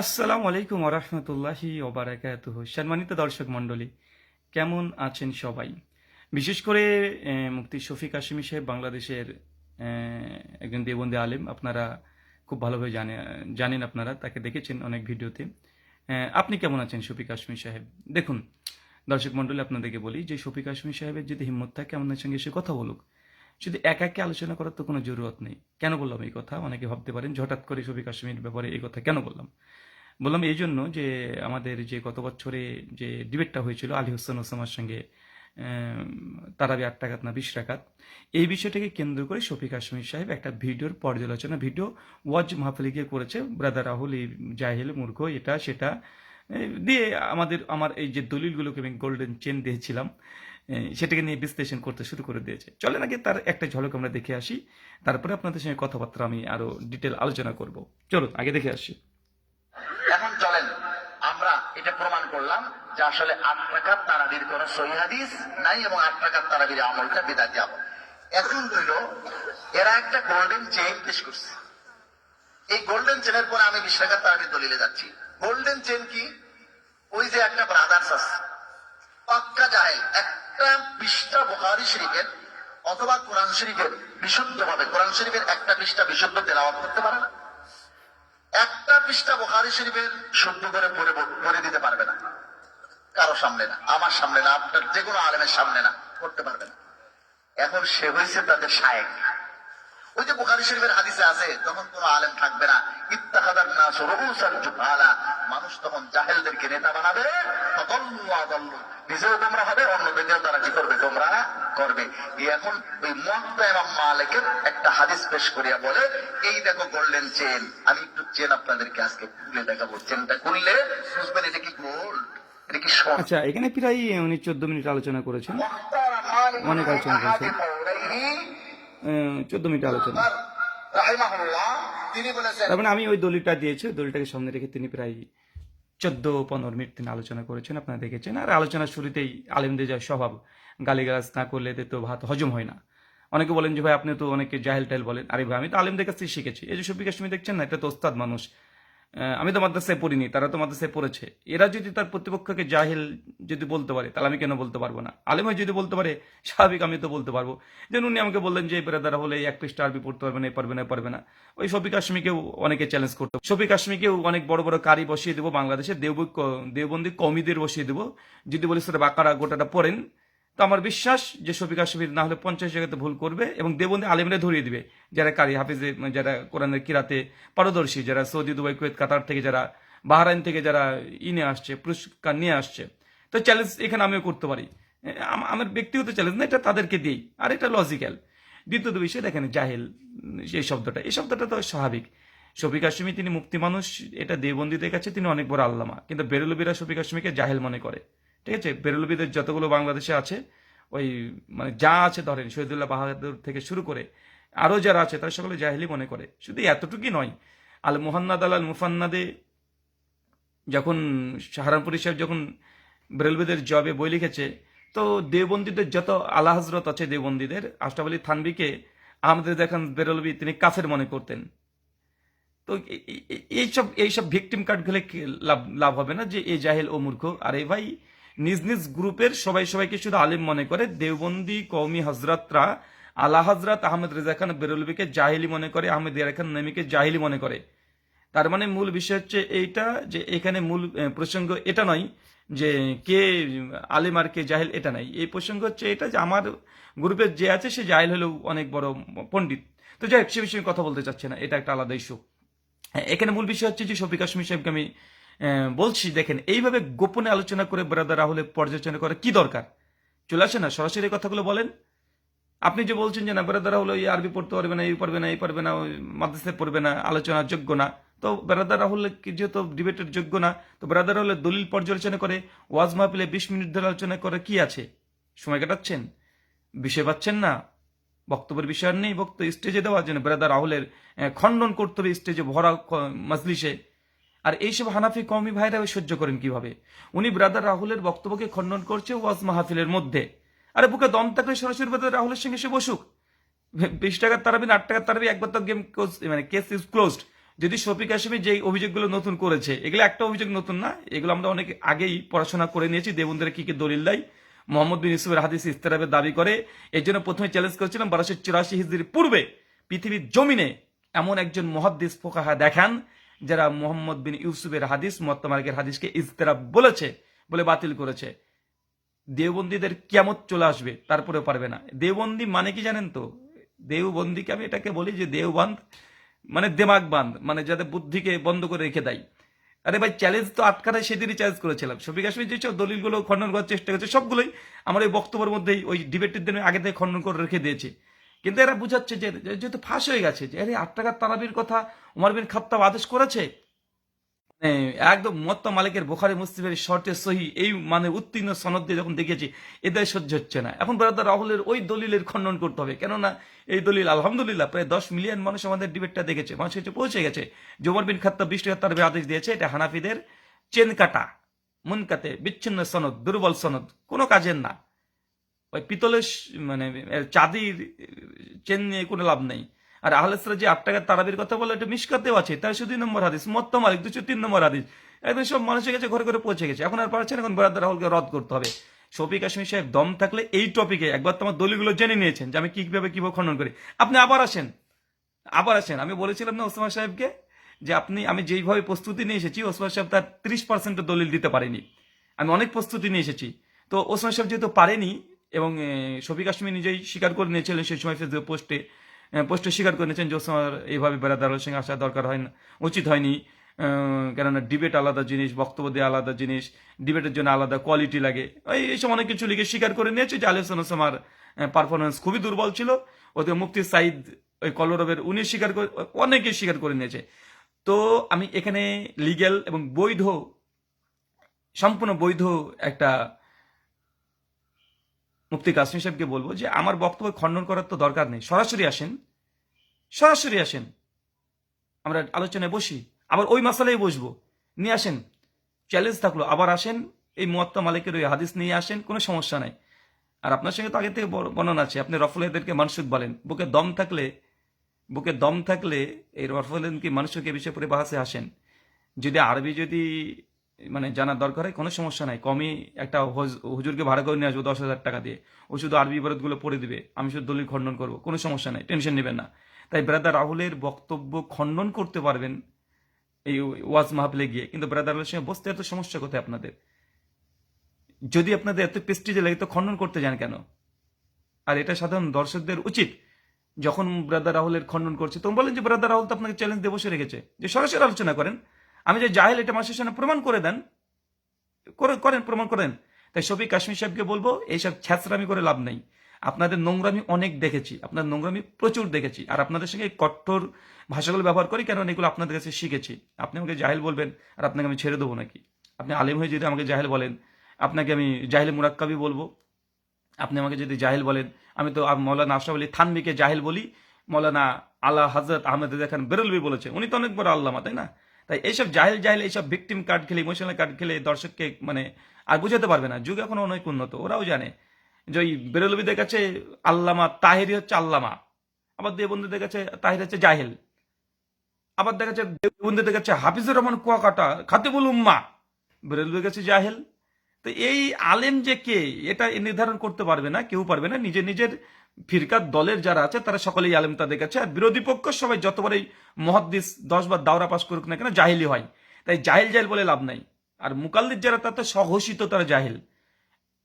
আসসালামু আলাইকুম ওরহমতুল্লাহি ওবারাকাতুহ সম্মানিত দর্শক মণ্ডলী, কেমন আছেন সবাই? বিশেষ করে মুক্তি শফিক কাশিমি সাহেব বাংলাদেশের একজন দেবন্দী আলেম। আপনারা খুব ভালোভাবে জানে, জানেন আপনারা, তাকে দেখেছেন অনেক ভিডিওতে। আপনি কেমন আছেন শফিক কাশ্মীর সাহেব? দেখুন, দর্শক মণ্ডলী, আপনাদেরকে বলি যে শফিক কাশ্মীর সাহেবের যদি হিম্মত থাকে, আমাদের সঙ্গে এসে কথা বলুক। শুধু একা একে আলোচনা করার তো কোনো জরুরত নেই। কেন বললাম এই কথা? অনেকে ভাবতে পারেন হঠাৎ করে শফিক কাশ্মীর ব্যাপারে এই কথা কেন বললাম? বললাম এই জন্য যে আমাদের যে গত বছরে যে ডিবেটটা হয়েছিল, আলী হোসেন ওসামার সঙ্গে তারাবি আট টাকাত না বিশ টাকাত, এই বিষয়টাকে কেন্দ্র করে শফিক কাশ্মীর সাহেব একটা ভিডিওর পর্যালোচনা, ভিডিও ওয়াজ মাহফিলে গিয়ে করেছে, ব্রাদার রাহুল এই জাহিল, মূর্খ, এটা, সেটা দিয়ে আমাদের, আমার এই যে দলিলগুলোকে আমি গোল্ডেন চেন দিয়েছিলাম সেটাকে নিয়ে বিশ্লেষণ করতে শুরু করে দিয়েছে। চলেন আগে তার একটা ঝলক আমরা দেখে আসি। তারপরে আপনাদের সঙ্গে কথাবার্তা আমি আরও ডিটেল আলোচনা করব। চলুন, আগে দেখে আসি। এখন চলেন, আমরা এটা প্রমাণ করলাম যে আসলে আট টাকার তারাবির কোন সহি হাদিস নাই এবং আট টাকার তারাবির আমলটা বিদাত যাব এখন হইল, এরা একটা গোল্ডেন চেইন পেশ করছে। এই গোল্ডেন চেনের পরে আমি বিশ টাকার তারাবির দলিলে যাচ্ছি। গোল্ডেন চেন কি? ওই যে একটা ব্রাদার্স আছে। পাক্কা জাহেল একটা পৃষ্ঠা বুখারি শরীফের অথবা কোরআন শরীফের বিশুদ্ধ ভাবে কোরআন শরীফের একটা পৃষ্ঠা বিশুদ্ধ তেলাওয়াত করতে পারে না। একটা পৃষ্ঠা বোখারি শরীফের শুদ্ধ করে পড়ে দিতে পারবে না। কারও সামনে না, আমার সামনে না, আপনার যে কোনো আলেমের সামনে না, করতে পারবে না। এখন সে হয়েছে তাদের শায়েক। ওই যে বোখারি শরীফের হাদিসে আছে তখন কোনো আলেম থাকবে না ইত্তাহাদার না সরহুসাল জুহালা মানুষ তখন জাহেলদেরকে নেতা বানাবে, ফাদাল্লু আদাল্লু। নিজেও তোমরা হবে অন্যদেরকেও তারা কি করবে? তোমরা করবে। এখন ওই মুয়াত্তা ইমাম মালিকের একটা হাদিস পেশ করিয়া বলে এই দেখো গোল্ডেন চেন আমি একটু চেন আপনাদেরকে আজকে খুলে দেখাবো। চেনটা খুললে বুঝবেন এটা কি গোল্ড? এটা কি সোনা আচ্ছা এখানে প্রায় উনি চোদ্দ মিনিট আলোচনা করেছেন। অনেক আলোচনা করেছে। চোদ্দ মিনিট আলোচনা। রাহিমাহুল্লাহ তিনি বলেছেন তার মানে আমি ওই দলিলটা দিয়েছি দলিলটাকে সামনে রেখে তিনি প্রায় চোদ্দ পনেরো মিনিট তিনি আলোচনা করেছেন, আপনারা দেখেছেন। আর আলোচনার শুরুতেই আলেমদের যা স্বভাব, গালিগালাজ না করলে এদের তো ভাত হজম হয় না। অনেকে বলেন যে, ভাই আপনি তো অনেকে জাহেল টাহেল বলেন। আরে ভাই, আমি তো আলেমদের কাছ থেকে শিখেছি। এই যে শফিক কাশ্মীর দেখছেন না এটা তো ওস্তাদ মানুষ। আমি তো মাদ্রাসায় পড়িনি, তারা তো মাদ্রাসায় পড়েছে। এরা যদি তার প্রতিপক্ষকে জাহিল যদি বলতে পারে, তাহলে আমি কেন বলতে পারব না? আলেম যদি বলতে পারে, স্বাভাবিক আমি তো বলতে পারব। যেন উনি আমাকে বললেন যে বেরাদারা হলে এক পৃষ্ঠা আরবি পড়তে পারবে না পারবে না পারবে না। ওই শফিক কাশ্মীকেও অনেকে চ্যালেঞ্জ করতো। শফিক কাশ্মীকেও অনেক বড় বড় কারি বসিয়ে দেবো বাংলাদেশে দেব দেওবন্দি কমিদের বসিয়ে দেবো। যদি বলি সেটা বাকারা গোটাটা পড়েন তো আমার বিশ্বাস যে শফিক কাশ্মীর না হলে পঞ্চাশ জায়গাতে ভুল করবে এবং দেবন্দী আলিমরা ধরিয়ে দিবে। যারা কারি হাফিজে, যারা কোরআনের কিরাতে পারদর্শী, যারা সৌদি, দুবাই, কুয়েত, কাতার থেকে যারা, বাহরাইন থেকে যারা ইনে আসছে, পুরস্কার নিয়ে আসছে। তো চ্যালেঞ্জ এখানে আমিও করতে পারি। আমার ব্যক্তিগত চ্যালেঞ্জ না, এটা তাদেরকে দিই। আর এটা লজিক্যাল দ্বিতীয়ত বিষয়, দেখেন, জাহেল এই শব্দটা। এই শব্দটা তো স্বাভাবিক। শফিক হাসমি তিনি মুক্তি মানুষ, এটা দেবন্দীদের কাছে তিনি অনেক বড় আল্লামা। কিন্তু বেরুলবিরা শফিক হাসমিকে জাহেল মনে করে। ঠিক আছে? বেরুলবিদের যতগুলো বাংলাদেশে আছে, ওই মানে যা আছে ধরেন, শহীদুল্লাহ বাহাদুর থেকে শুরু করে আরও যারা আছে, তারা সকলে জাহেলি মনে করে। শুধু এতটুকুই নয়, আল মুহান্নাদ আল আল মুফান্নাদে যখন সাহারানপুরি সাহেব যখন বেরলবিদের জবে বই লিখেছে, তো দেবন্দীদের যত আলা হজরত আছে দেবন্দীদের আলী থানবিকে আমাদের দেখেন বেরলবি তিনি কাফের মনে করতেন। তো এই- এই- এইসব এইসব ভিকটিম কার্ড খেলে লাভ লাভ হবে না যে এই জাহেল ও মূর্খ। আর এই ভাই নিজ নিজ গ্রুপের সবাই সবাইকে শুধু আলিম মনে করে। দেওবন্দি কৌমি হজরতরা আলা হজরত আহমেদ রেজা খান বেরলবিকে জাহিলি মনে করে, আহমেদ ইয়ারা খান নেমিকে জাহিলি মনে করে। তার মানে মূল বিষয় হচ্ছে এইটা যে এখানে মূল প্রসঙ্গ এটা নয় যে কে আলিম আর কে জাহিল এটা নাই। এই প্রসঙ্গ হচ্ছে এটা যে আমার গ্রুপের যে আছে সে জাহিল হলেও অনেক বড় পণ্ডিত। তো যাই হোক, সে বিষয়ে কথা বলতে চাচ্ছে না, এটা একটা আলাদা ইস্যু এখানে মূল বিষয় হচ্ছে যে শফিক কাশ্মীর সাহেবকে আমি বলছি, দেখেন, এইভাবে গোপনে আলোচনা করে ব্রাদার রাহুলের পর্যালোচনা করা কি দরকার? চলে আসে না, সরাসরি কথাগুলো বলেন। আপনি যে বলছেন যে, না ব্রাদার রাহুল ওই আরবি পড়তে পারবে না, এই পারবে না, এই পারবে না মাদ্রাসায় পড়বে না আলোচনার যোগ্য না। তো ব্রাদার রাহুল যেহেতু ডিবেটের যোগ্য না, তো ব্রাদার রাহুলের দলিল পর্যালোচনা করে, ওয়াজ মাহফিলে বিশ মিনিট ধরে আলোচনা করে কি আছে? সময় কাটাচ্ছেন? বিষয় পাচ্ছেন না? বক্তব্যের বিষয় নেই, বক্তব্য স্টেজে দেওয়ার জন্য ব্রাদার রাহুলের খণ্ডন করতে হবে স্টেজে ভরা মজলিসে। আর এইসব হানাফি কওমি ভাইরা সহ্য করেন কীভাবে? উনি ব্রাদার রাহুলের বক্তব্যকে খণ্ডন করছে ওয়াজ মাহফিলের মধ্যে। আরে বুকে দম থাকলে সরাসরি ব্রাদার রাহুলের সঙ্গে সে বসুক। বিশ টাকার তারাবি আট টাকার তারাবি, একবার তো গেম মানে কেস ইজ ক্লোজড যদি শফিক হাসিমি যে অভিযোগগুলো নতুন করেছে, এগুলো একটা অভিযোগ নতুন না, এগুলো আমরা অনেক আগেই পড়াশোনা করে নিয়েছি দেবন্দ্রের কি কি দলিল দেয়। মোহাম্মদ বিন ইসুফের হাদিস ইস্তেরাবের দাবি করে এই জন্য প্রথমে চ্যালেঞ্জ করেছিলাম বারোশো চুরাশি হিজড়ির পূর্বে পৃথিবীর জমিনে এমন একজন মহাদ্দিস ফোকাহা দেখান যারা মোহাম্মদ বিন ইউসুফের হাদিস মোত্তামালিকের হাদিসকে ইস্তেরাব বলেছে, বলে বাতিল করেছে, দেওবন্দীদের কেমত চলে আসবে তারপরে পারবে না। দেওবন্দি মানে কি জানেন তো? দেওবন্দিকে আমি এটাকে বলি যে দেওবান্ধ মানে দেমাগ বান্ধ মানে যাদের বুদ্ধিকে বন্ধ করে রেখে দেয়। আরে ভাই চ্যালেঞ্জ তো আটকাটায় সেদিনই চ্যালেঞ্জ করেছিলাম। শফিক আসমি যেসব দলিলগুলো খণ্ডন করার চেষ্টা করেছে, সবগুলোই আমার ওই বক্তব্যের মধ্যেই, ওই ডিবেটের দিনে আগে থেকে খণ্ডন করে রেখে দিয়েছে। কিন্তু এরা বুঝাচ্ছে যে যেহেতু ফাঁস হয়ে গেছে, যে আট টাকার তারাবির কথা উমর বিন খাত্তাব আদেশ করেছে। মানে একদম মত্ত মালিকের বোখারি, মুসলিমের শর্তে সহি, এই মানে উত্তীর্ণ সনদ দিয়ে যখন দেখেছি এদের সহ্য হচ্ছে না। এখন ব্রাদার রাহুলের ওই দলিলের খণ্ডন করতে হবে। কেননা এই দলিল, আলহামদুলিল্লাহ, প্রায় দশ মিলিয়ন মানুষ আমাদের ডিবেটটা দেখেছে মানুষ কাছে পৌঁছে গেছে জোমর বিন খাত্তা বৃষ্টি তার আদেশ দিয়েছে, এটা হানাফিদের চেন কাটা মুনকাতে, বিচ্ছিন্ন সনদ, দুর্বল সনদ, কোনো কাজের না। ওই পিতলের মানে চাঁদির চেন নিয়ে কোনো লাভ নেই। আর আহলেসরা যে আট টাকার তারাবির কথা বলে, এটা মিসকাতেও আছে। তার শুধু নম্বর হাদিস, মত্ত মালিক দুশো তিন নম্বর হাদিস। একদম সব মানুষের কাছে ঘরে ঘরে পৌঁছে গেছে। এখন আর পারছেন এখন বরাদ্দ রাহুলকে রদ করতে হবে। শফিক কাশ্মীর সাহেব, দম থাকলে এই টপিকে একবার তোমার দলিলগুলো জেনে নিয়েছেন যে আমি কীভাবে কীভাবে খণ্ডন করি। আপনি আবার আসেন আবার আসেন। আমি বলেছিলাম না ওসমান সাহেবকে যে আপনি, আমি যেইভাবে প্রস্তুতি নিয়ে এসেছি, ওসমান সাহেব তার ত্রিশ পার্সেন্ট দলিল দিতে পারেনি। আমি অনেক প্রস্তুতি নিয়ে এসেছি। তো ওসমান সাহেব যেহেতু পারেনি এবং শফিক কাশ্মীর নিজেই স্বীকার করে নিয়েছিলেন সেই সময় ফেসবুক পোস্টে। পোস্টে স্বীকার করে নিয়েছেন যে ওসমার এইভাবে বেড়াদারের সঙ্গে আসা দরকার হয় না, উচিত হয়নি। কেননা ডিবেট আলাদা জিনিস, বক্তব্য দেওয়া আলাদা জিনিস ডিবেটের জন্য আলাদা কোয়ালিটি লাগে। ওই এইসব অনেক কিছু লিখে স্বীকার করে নিয়েছে যে আলিহাসান ওসামার পারফরমেন্স খুবই দুর্বল ছিল। ওতে মুক্তি সাইদ ওই কলরবের উনি স্বীকার করে, অনেকে স্বীকার করে নিয়েছে। তো আমি এখানে লিগ্যাল এবং বৈধ, সম্পূর্ণ বৈধ একটা মুফতি কাসিম সাহেবকে বলব যে, আমার বক্তব্য খণ্ডন করার তো দরকার নেই। সরাসরি আসেন। সরাসরি আসেন। আমরা আলোচনায় বসি। আবার ওই মাসালেই বসবো। নিয়ে আসেন। চ্যালেঞ্জ থাকল। আবার আসেন। এই মুয়াত্তা মালিকের ওই হাদিস নিয়ে আসেন। কোনো সমস্যা নাই। আর আপনার সঙ্গে তো আগে থেকে বর- বর্ণনা আছে। আপনি রফুলেদেরকে মানসুক বলেন। বুকে দম থাকলে, বুকে দম থাকলে এই রফুলেনকে মানুষকে বিষয় পরে বাহাসে আসেন। যদি আরবি যদি মানে জানার দরকার হয়, কোনো সমস্যা নাই। কমই একটা হজ- হুজুরকে ভাড়া করে নিয়ে আসব দশ হাজার টাকা দিয়ে। ও শুধু আরবি ইবারতগুলো পড়ে দিবে, আমি শুধু দলিল খণ্ডন করব, কোনো সমস্যা নাই, টেনশন নেবেন না। তাই ব্রাদার রাহুলের বক্তব্য খণ্ডন করতে পারবেন এই ওয়াজ মাহফিলে গিয়ে। কিন্তু ব্রাদার রাহুলের সঙ্গে বসতে এত সমস্যা কোথায় আপনাদের? যদি আপনাদের এত পেস্টিজে লাগে, তো খণ্ডন করতে যান কেন? আর এটা সাধারণ দর্শকদের উচিত। যখন ব্রাদার রাহুলের খণ্ডন করছে, তখন বলেন যে, ব্রাদার রাহুল তো আপনাকে চ্যালেঞ্জ দিয়ে বসে রেখেছে। যে সরাসরি আলোচনা করেন। আমি যে জাহেল এটা মাসের সামনে প্রমাণ করে দেন, করে- করেন, প্রমাণ করেন তাই শফিক কাশ্মীর সাহেবকে বলব, এইসব ছ্যাঁচরামি করে লাভ নেই। আপনাদের নোংরামি অনেক দেখেছি আপনার নোংরামি প্রচুর দেখেছি। আর আপনাদের সঙ্গে কঠোর ভাষাগুলো ব্যবহার করি কারণ এগুলো আপনাদের কাছে শিখেছি। আপনি আমাকে জাহেল বলবেন, আর আপনাকে আমি ছেড়ে দেবো নাকি? আপনি আলিম হয়ে যদি আমাকে জাহেল বলেন, আপনাকে আমি জাহেল মুরাক্কাবি বলব। আপনি আমাকে যদি জাহেল বলেন, আমি তো মৌলানা আশরাফ আলী থানবিকে জাহেল বলি। মৌলানা আল্লাহ হজরত আহমেদ দেখান বেরলবি বলেছে। উনি তো অনেক বড় আল্লামা, তাই না? তাই এইসব জাহেল জাহেল এইসব ভিকটিম কার্ড খেলে ইমোশনাল কার্ড খেলে দর্শককে মানে আর বুঝাতে পারবে না। যুগ এখন অনেক উন্নত, ওরাও জানে যে ওই বেরলবিদের কাছে আল্লামা তাহেরি হচ্ছে আল্লামা, আবার দেবন্ধুদের কাছে তাহির হচ্ছে জাহেল, আবার দেখা যাচ্ছে দেবন্ধুদের কাছে হাফিজুর রহমান কুয়াকাটা, খাতিবুল উম্মা বেরলবির কাছে জাহেল তো এই আলেম যে কে, এটা নির্ধারণ করতে পারবে না, কেউ পারবে না। নিজের নিজের ফিরকার দলের যারা আছে, তারা সকলেই আলেম তাদের কাছে। আর বিরোধী পক্ষ সবাই যতবারই মহাদ্দিস দশ বার দাওরা পাস করুক না কেন, জাহিলি হয়। তাই জাহিল জাহিল বলে লাভ নাই। আর মুকাল্লিদ যারা তাতে স্বঘোষিত, তারা জাহিল।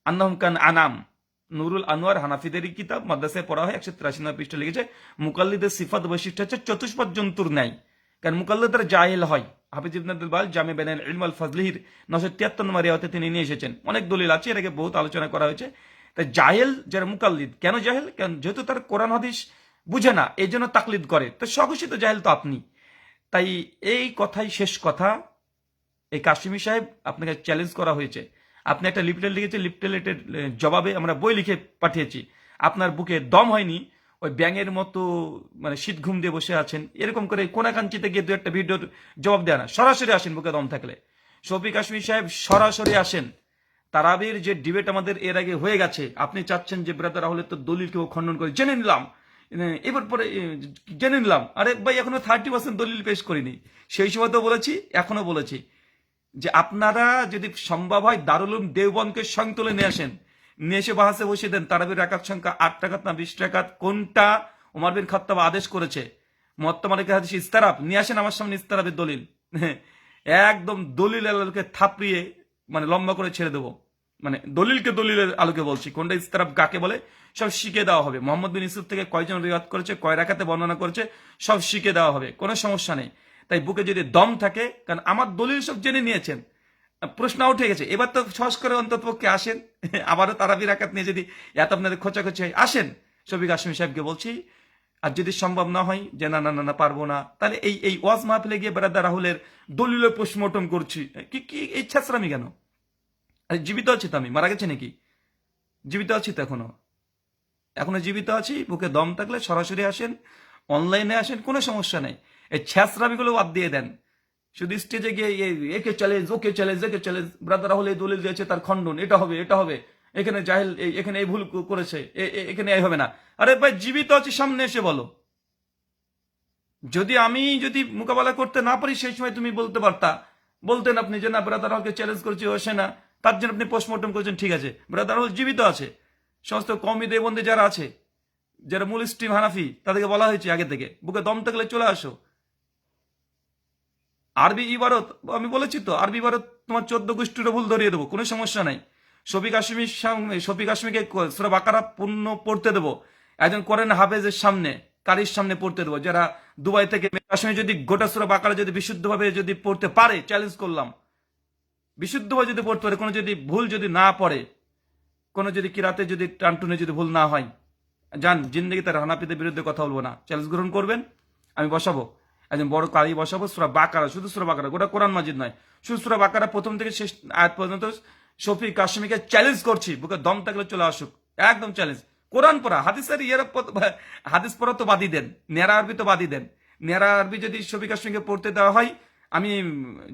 আন্নাহম কান আনাম। নুরুল আনোয়ার হানাফিদেরই কিতাব, মাদ্রাসায় পড়া হয়, একশো তিরাশি নম্বর পৃষ্ঠে লিখেছে, মুকাল্লিদের সিফাত বৈশিষ্ট্য হচ্ছে, চতুষ্পদ জন্তুর ন্যায়। কারণ মুকাল্লিদার জাহিল হয়। হাফিজ ইবনে আব্দুল বাল জামে বেনাল ইলম আল ফজলিহির নশো তিয়াত্তর নম্বর রিয়াতে তিনি নিয়ে এসেছেন। অনেক দলিল আছে আগে বহুত আলোচনা করা হয়েছে। তাই জাহেল যারা মুকাল্লিদ, কেন জাহেল? কারণ যেহেতু তার কোরআন হাদিস বুঝে না, এই জন্য তাকলিদ করে। তো স্বঘোষিত জাহেল তো আপনি। তাই এই কথাই শেষ কথা। এই কাশিমি সাহেব, আপনাকে চ্যালেঞ্জ করা হয়েছে। আপনি একটা লিপলেট লিখেছে লিপলেটের জবাবে আমরা বই লিখে পাঠিয়েছি। আপনার বুকে দম হয়নি ওই ব্যাঙের মতো মানে শীত ঘুম দিয়ে বসে আছেন, এরকম করে কোনাকাঞ্চিতে গিয়ে দু একটা ভিডিওর জবাব দেয় না। সরাসরি আসেন বুকে দম থাকলে। শফিক কাশ্মীর সাহেব সরাসরি আসেন। তারাবির যে ডিবেট আমাদের এর আগে হয়ে গেছে, আপনি চাচ্ছেন যে ব্রাদার রাহুলের তো দলিল কেউ খণ্ডন করে, জেনে নিলাম। এবার পরে জেনে নিলাম। আরে ভাই, এখনও থার্টি পার্সেন্ট দলিল পেশ করিনি। সেই সময় তো বলেছি, এখনও বলেছি যে আপনারা যদি সম্ভব হয় দারুলুম দেওবনকে সঙ্গে তুলে নিয়ে আসেন। নিয়ে এসে বাহাসে বসে দেন। তারাবির একাত সংখ্যা, আট টাকাত না বিশ টাকাত, কোনটা উমার বিন খাত্তাব আদেশ করেছে? মত্তমালিকের হাদিস ইস্তারাব নিয়ে আসেন আমার সামনে ইস্তারাবের দলিল। একদম দলিল আলোকে থাপড়িয়ে মানে লম্বা করে ছেড়ে দেবো। মানে দলিলকে দলিলের আলোকে বলছি। কোনটা ইস্তারাব কাকে বলে? সব শিখে দেওয়া হবে। মোহাম্মদ বিন ইসুফ থেকে কয়জন রিয়াদ করেছে, কয় রাখাতে বর্ণনা করেছে, সব শিখে দেওয়া হবে। কোনো সমস্যা নেই। তাই বুকে যদি দম থাকে, কারণ আমার দলিল সব জেনে নিয়েছেন। প্রশ্ন উঠে গেছে। এবার তো সহজ করে অন্তত পক্ষে আসেন। আবারও তারাবি রাকাত নিয়ে যদি এত আপনাদের খোঁচাখোঁচি হয়, আসেন। শফিক আসমী সাহেবকে বলছি, আর যদি সম্ভব না হয়, যে না না না না পারব না। তাহলে এই এই ওয়াজ মাহফিলে গিয়ে বেড়াদা রাহুলের দলিলের পোস্টমর্টম করছি। কি কি, এই ছাত্রামি কেন? আরে জীবিত আছি তো আমি, মারা গেছে নাকি? জীবিত আছি তো এখনও। এখনও জীবিত আছি, বুকে দম থাকলে সরাসরি আসেন, অনলাইনে আসেন, কোনো সমস্যা নেই। এই ছ্যাঁচরামিগুলো বাদ দিয়ে দেন। শুধু স্টেজে গিয়ে একে চ্যালেঞ্জ ওকে চ্যালেঞ্জ একে চ্যালেঞ্জ ব্রাদার হলে দলিল দিয়েছে তার খণ্ডন, এটা হবে এটা হবে। এখানে জাহেল এখানে এই ভুল করেছে এখানে এই হবে না। আরে ভাই, জীবিত আছি, সামনে এসে বলো। যদি আমি যদি মোকাবেলা করতে না পারি, সেই সময় তুমি বলতে পারতা। বলতেন আপনি যে, না ব্রাদার রাহুলকে চ্যালেঞ্জ করছি, ও সে না। তার জন্য আপনি পোস্টমর্টম করছেন, ঠিক আছে। ব্রাদার রাহুল জীবিত আছে। সমস্ত কমি দেবন্দী যারা আছে, যারা মূল স্ট্রিম হানাফি, তাদেরকে বলা হয়েছে আগে থেকে। বুকে দম থাকলে চলে আসো। আরবি ইবারত আমি বলেছি তো, আরবি ইবারত তোমার চোদ্দ গোষ্ঠীরও ভুল ধরিয়ে দেবো, কোনো সমস্যা নাই। শফিক আশমির সামনে, শফিক আশমিকে সুরা বাকারা পূর্ণ পড়তে দেবো। একজন করেন হাফেজের সামনে, কারির সামনে পড়তে দেবো। যারা দুবাই থেকে কাশ্মীর যদি গোটা সুরা বাকারা যদি বিশুদ্ধভাবে যদি পড়তে পারে চ্যালেঞ্জ করলাম। বিশুদ্ধভাবে যদি পড়তে পারে, কোনো যদি ভুল যদি না পড়ে, কোনো যদি কিরাতে যদি টানটুনে যদি ভুল না হয় যান জিন্দগি তার হানাপিদের বিরুদ্ধে কথা বলব না। চ্যালেঞ্জ গ্রহণ করবেন, আমি বসাবো। একজন বড় কারি বসাবো, সুরা বাকারা, শুধু সুরা বাকারা, গোটা কোরআন মাজিদ নয়, শুধু সুরা বাকারা প্রথম থেকে শেষ আয়াত পর্যন্ত শফি কাশ্মীকে চ্যালেঞ্জ করছি, বুকে দম থাকলে চলে আসুক, একদম চ্যালেঞ্জ কোরআন পড়া, হাদিসের ইয়ের হাদিস পড়া তো বাদই দেন, নেরা আরবি তো বাদই দেন। নেরা আরবি যদি শফি কাশ্মীরকে পড়তে দেওয়া হয়, আমি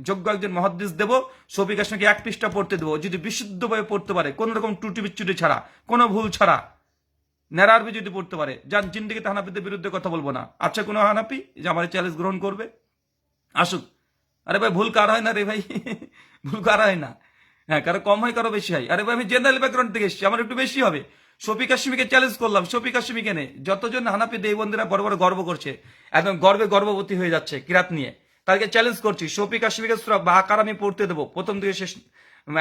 যোগ্য একজন মহাদ্দিস দেব শফি কাশ্মীরকে এক পৃষ্ঠা পড়তে দেবো যদি বিশুদ্ধভাবে পড়তে পারে কোন রকম টুটি বিচ্ছুটি ছাড়া, কোনো ভুল ছাড়া আরবি যদি পড়তে পারে, যান জিন্দিগিতে হানাপিদের বিরুদ্ধে কথা বলব না। আচ্ছা কোনো হানাপি যে আমার চ্যালেঞ্জ গ্রহণ করবে? আসুক। আরে ভাই, ভুল কার হয় না রে ভাই? ভুল কার হয় না? হ্যাঁ কারও কম হয়, কারও বেশি হয়। আরে ভাই, আমি জেনারেল ব্যাকগ্রাউন্ড থেকে এসেছি, আমার একটু বেশি হবে। শফিক হাসমিকে চ্যালেঞ্জ করলাম, শফিক হাসমিকে নে। যতজন হানাপি দেবন্দীরা বড় বড় গর্ব করছে, একদম গর্বে গর্ভবতী হয়ে যাচ্ছে কিরাত নিয়ে। তাদেরকে চ্যালেঞ্জ করছি, শফিক হাসমিকে সুরা বাকার আমি পড়তে দেবো, প্রথম থেকে শেষ,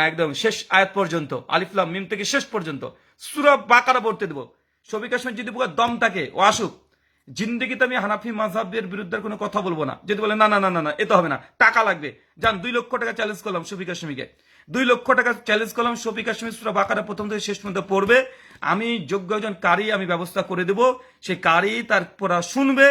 একদম শেষ আয়াত পর্যন্ত আলিফলাম মিম থেকে শেষ পর্যন্ত, সুরা বাকারা পড়তে দেবো। শফিক হাসমির যদি বুকে দম থাকে, ও আসুক। জিন্দিগিতে আমি হানাফি মাঝহাবের বিরুদ্ধে কোনো কথা বলব না। যদি বলে, না না না না না এতে হবে না, টাকা লাগবে। যান, দুই লক্ষ টাকা চ্যালেঞ্জ করলাম শফিক হাসমিকে দুই লক্ষ টাকা চ্যালেঞ্জ করলাম শফিক হাসমি সুরা বাকারা প্রথম থেকে শেষ পর্যন্ত পড়বে। আমি যোগ্য একজন কারি, আমি ব্যবস্থা করে দেব। সেই কারি তার পড়া শুনবে।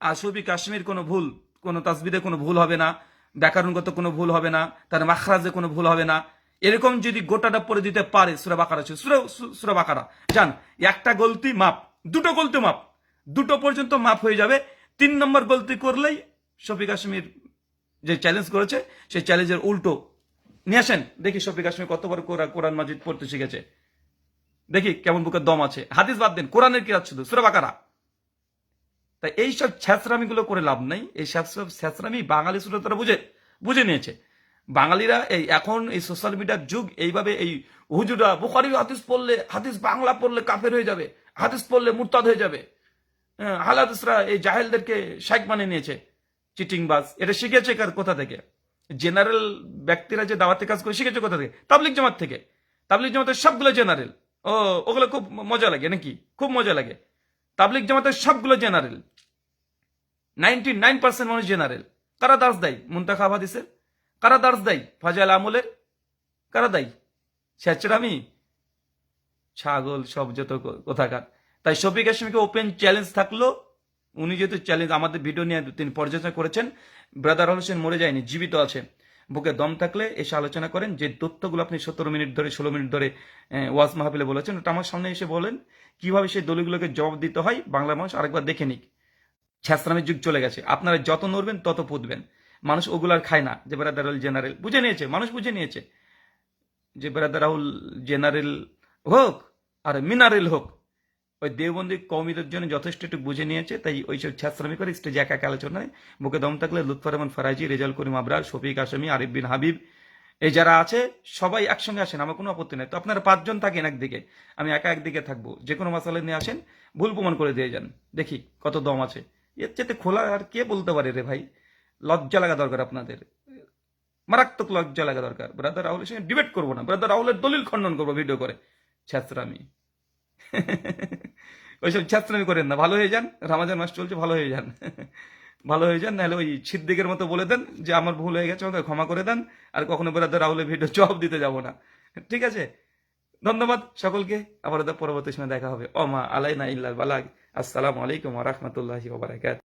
আর শফিক কাশ্মীর কোনো ভুল, কোনো তাসবিদে কোনো ভুল হবে না, ব্যাকরণগত কোনো ভুল হবে না, তার মাখরাজে কোনো ভুল হবে না। এরকম যদি গোটাটা পরে দিতে পারে সুরা বাকারা সুরা যান একটা গলতি মাপ, দুটো গলতি মাপ। দুটো পর্যন্ত মাপ হয়ে যাবে। তিন নম্বর গলতি করলেই শফিক কাশ্মীর যে চ্যালেঞ্জ করেছে, সেই চ্যালেঞ্জের উল্টো। নিয়ে আসেন, দেখি শফিক কাশ্মীর কত বড় কোরআন- মাজিদ পড়তে শিখেছে। দেখি কেমন বুকের দম আছে। হাদিস বাদ দেন, কোরআনের কিরাত শুধু, সুরা বাকারা। তাই এইসব ছ্যাঁচরামিগুলো করে লাভ নাই। এই সব ছ্যাঁচরামি বাঙালি শ্রোতারা বুঝে বুঝে নিয়েছে। বাঙালিরা এই এখন এই সোশ্যাল মিডিয়ার যুগ এইভাবে এই হুজুরা বুখারি হাদিস পড়লে হাদিস বাংলা পড়লে কাফের হয়ে যাবে হাদিস পড়লে মুরতাদ হয়ে যাবে। হ্যাঁ, হালাদিসরা এই জাহেলদেরকে শাইক বানিয়ে নিয়েছে চিটিং বাস এটা শিখেছে কার কোথা থেকে? জেনারেল ব্যক্তিরা যে দাওয়াতে কাজ করে শিখেছে কোথা থেকে? তাবলিক জামাত থেকে। তাবলিক জামাতের সবগুলো জেনারেল ও ওগুলো খুব মজা লাগে নাকি? খুব মজা লাগে। তাবলিক জামাতের সবগুলো জেনারেল নাইনটি নাইন পার্সেন্ট মানুষ জেনারেল কারা দাস দেয়? মুন্তাখা হাদিসের কারা দাস দেয়? ফাজাল আমলের কারা দেয়? স্যাচরামি ছাগল সব যত কোথাকার। তাই শফিক হাসমিকে ওপেন চ্যালেঞ্জ থাকল। উনি যেহেতু চ্যালেঞ্জ আমাদের ভিডিও নিয়ে তিনি পর্যালোচনা করেছেন ব্রাদার হোসেন মরে যায়নি, জীবিত আছে। বুকে দম থাকলে এসে আলোচনা করেন, যে তথ্যগুলো আপনি সতেরো মিনিট ধরে, ষোলো মিনিট ধরে ওয়াজ মাহফিলে বলেছেন, ওটা আমার সামনে এসে বলেন, কীভাবে সেই দলিলগুলোকে জবাব দিতে হয়, বাংলা মানুষ আরেকবার দেখে নিক। ছ্যাঁচরামের যুগ চলে গেছে। আপনারা যত নড়বেন, তত পুতবেন। মানুষ ওগুলো আর খায় না, যে বেড়াদার রাহুল জেনারেল বুঝে নিয়েছে, মানুষ বুঝে নিয়েছে। যে বেড়াদার রাহুল জেনারেল হোক, আর মিনারেল হোক, ওই দেওবন্দি কৌমিদের জন্য যথেষ্ট একটু বুঝে নিয়েছে, তাই ওইসব ছ্যাশ্রামি করে স্টেজে একা একা আলোচনায় বুকে দম থাকলে লুৎফর রহমান ফরাজি রেজাল করিম আবরার, শফিক আসামি, আরিফ বিন হাবিব এই যারা আছে, সবাই একসঙ্গে আসেন, আমার কোনো আপত্তি নেই। তো আপনারা পাঁচজন থাকেন একদিকে, আমি একা একদিকে থাকব, যে কোনো মশালা নিয়ে আসেন, ভুল প্রমাণ করে দিয়ে যান। দেখি কত দম আছে। এর চেয়ে খোলা আর কে বলতে পারে রে ভাই? লজ্জা লাগা দরকার আপনাদের। মারাত্মক লজ্জা লাগা দরকার। ব্রাদার রাহুলের সঙ্গে ডিবেট করব না। ব্রাদার রাহুলের দলিল খণ্ডন করব ভিডিও করে। ছ্যাঁচরামি ওইসব ছ্যাঁচরামি করেন না। ভালো হয়ে যান। রামাজান মাস চলছে, ভালো হয়ে যান। ভালো হয়ে যান, নাহলে ওই সিদ্দিকের মতো বলে দেন যে, আমার ভুল হয়ে গেছে, আমাকে ক্ষমা করে দেন। আর কখনো ব্রাদার রাহুলের ভিডিও জবাব দিতে যাব না। ঠিক আছে? ধন্যবাদ সকলকে। আবার পরবর্তী সময় দেখা হবে। অমা আলাইনা ইল্লাল বালাগ। আসসালামু আলাইকুম রাহমাতুল্লাহি